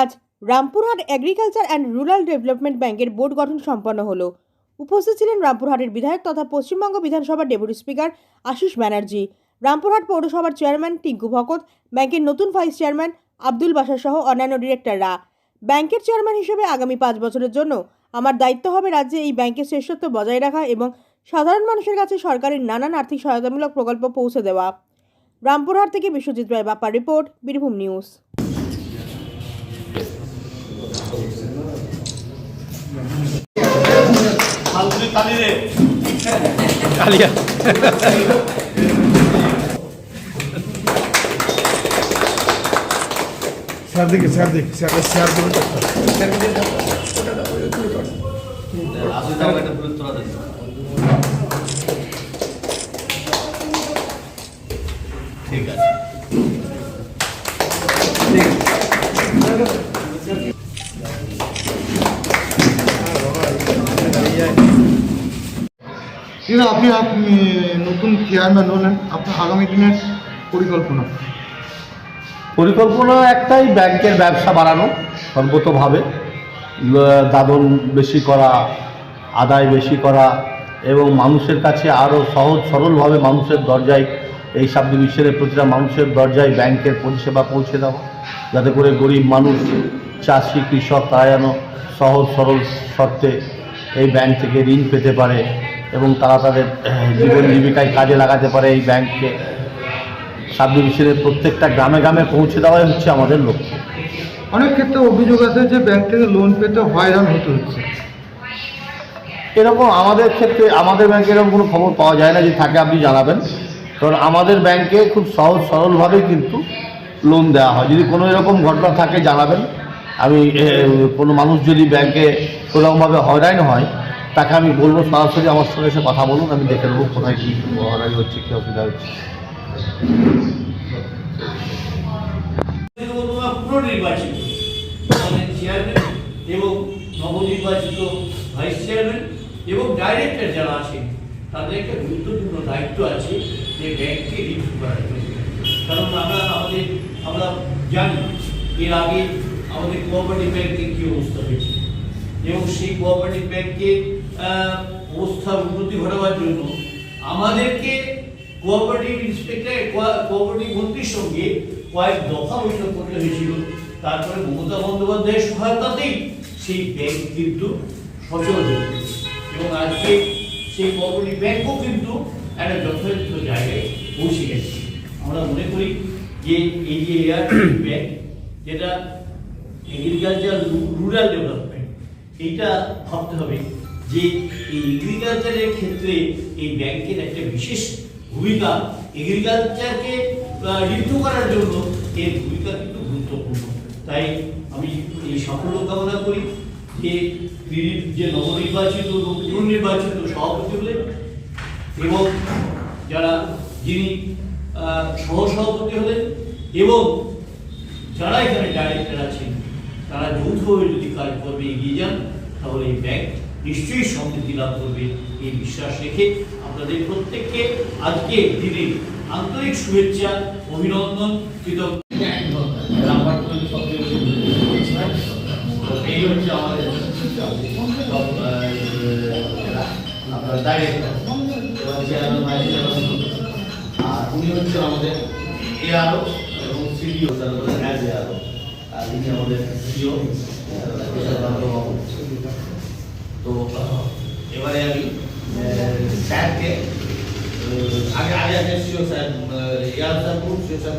আজ Rampurhat agriculture and rural development ব্যাংকের board গঠন সম্পন্ন হলো। উপস্থিত ছিলেন রামপুরহাটের বিধায়ক তথা পশ্চিমবঙ্গ বিধানসভার ডেপুটি স্পিকার আশিস ব্যানার্জি, রামপুরহাট পৌরসভার চেয়ারম্যান টিঙ্কু ভকত, ব্যাংকের নতুন ভাইস চেয়ারম্যান আব্দুল বাসা সহ অন্যান্য ডিরেক্টররা। ব্যাংকের চেয়ারম্যান হিসেবে আগামী পাঁচ বছরের জন্য আমার দায়িত্ব হবে রাজ্যে এই ব্যাংকের শ্রেষ্ঠত্ব বজায় রাখা এবং সাধারণ মানুষের কাছে সরকারের নানান আর্থিক সহায়তামূলক প্রকল্প পৌঁছে দেওয়া। রামপুরহাট থেকে বিশ্বজিৎ রায় বাপ্পার রিপোর্ট, বীরভূম নিউজ। কালিয়া স্যার দেখি স্যার দেখি স্যার স্যার দেন ঠিক আছে। কিন্তু আপনি নতুন চেয়ারম্যান হলেন আপনার আগামী দিনের পরিকল্পনা? পরিকল্পনা একটাই, ব্যাংকের ব্যবসা বাড়ানো, সর্বতভাবে। দাদন বেশি করা, আদায় বেশি করা, এবং মানুষের কাছে আরও সহজ, সরলভাবে মানুষের দরজায়, এই সাব ডিভিশনের প্রতিটা মানুষের দরজায় ব্যাংকের পরিষেবা পৌঁছে দেওয়া, যাতে করে গরিব মানুষ, চাষি, কৃষক, তারা যেন সহজ, সরল শর্তে এই ব্যাংক থেকে ঋণ পেতে পারে। এবং তারা তাদের জীবন জীবিকায় কাজে লাগাতে পারে এই ব্যাংককে। সাব ডিভিশনের প্রত্যেকটা গ্রামে গ্রামে পৌঁছে দেওয়াই হচ্ছে আমাদের লক্ষ্য। অনেক ক্ষেত্রে অভিযোগ আছে যে ব্যাংক থেকে লোন পেতে হয়রান হতে হচ্ছে। এরকম আমাদের ক্ষেত্রে আমাদের ব্যাংকে এরকম কোনো খবর পাওয়া যায় না যে থাকে আপনি জানাবেন। কারণ আমাদের ব্যাংকে খুব সহজ সরলভাবেই কিন্তু লোন দেওয়া হয়। যদি কোনো এরকম ঘটনা থাকে জানাবেন। আমি কোনো মানুষ যদি ব্যাংকে কোনোরকমভাবে হয়রান হয় তাকে আমি বলব সরাসরি আমার সঙ্গে এসে কথা বলুন আমি দেখে নেব কোথায় কী হয়রানি হচ্ছে কী অসুবিধা হচ্ছে। চেয়ারম্যান এবং নবনির্বাচিত ভাইস চেয়ারম্যান এবং ডাইরেক্টর যারা আছেন তাদের একটা গুরুত্বপূর্ণ দায়িত্ব আছে যে ব্যাংককে রিভিউ করার জন্য। কারণ আমরা আমাদের আমরা জানি এর আগে আমাদের কোঅপারেটিভ ব্যাংকের কী অবস্থা হয়েছে। এবং সেই কোঅপারেটিভ ব্যাংকের আহ, অবস্থার উন্নতি ঘটাবার জন্য আমাদেরকে কোঅপারেটিভ ইন্সপেক্টর কোঅপারেটিভ মন্ত্রীর সঙ্গে কয়েক দফা বৈঠক করতে হয়েছিল। তারপরে মমতা বন্দ্যোপাধ্যায়ের সহায়তাতেই সেই ব্যাংক কিন্তু সচল হয়েছে এবং আজকে সেই কোঅপারেটিভ ব্যাংকও কিন্তু একটা যথাযথ জায়গায় পৌঁছে গেছে। আমরা মনে করি যে এই যে ব্যাংক যেটা এগ্রিকালচার রুরাল ডেভেলপমেন্ট এইটা ভাবতে হবে। যে এই এগ্রিকালচারের ক্ষেত্রে এই ব্যাংকের একটা বিশেষ ভূমিকা এগ্রিকালচারকে ঋদ্ধ করার জন্য এর ভূমিকা কিন্তু গুরুত্বপূর্ণ। তাই আমি এই সাফল্য কামনা করি যে তিনি যে নবনির্বাচিত, পুনর্নির্বাচিত সভাপতি হলেন এবং যারা যিনি সহসভাপতি হলেন এবং যারা এখানে ডাইরেক্টর আছেন, তারা যৌথভাবে যদি কাজ কাজকর্মে এগিয়ে যান, তাহলে এই ব্যাংক নিশ্চয়ই সমৃদ্ধি লাভ করবে, এই বিশ্বাস রেখে আপনাদের প্রত্যেককে আজকে দিনে আন্তরিক শুভেচ্ছা, অভিনন্দন কৃতজ্ঞ এই আমাদের আর উনি হচ্ছে আমাদের এআরও এবং সিডিও অ্যাজ এআরও আর ইনি আমাদের সিও তো এবারে আমি আহ, স্যারকে আহ, আগে আগে আগে CO sir AR sir CO sir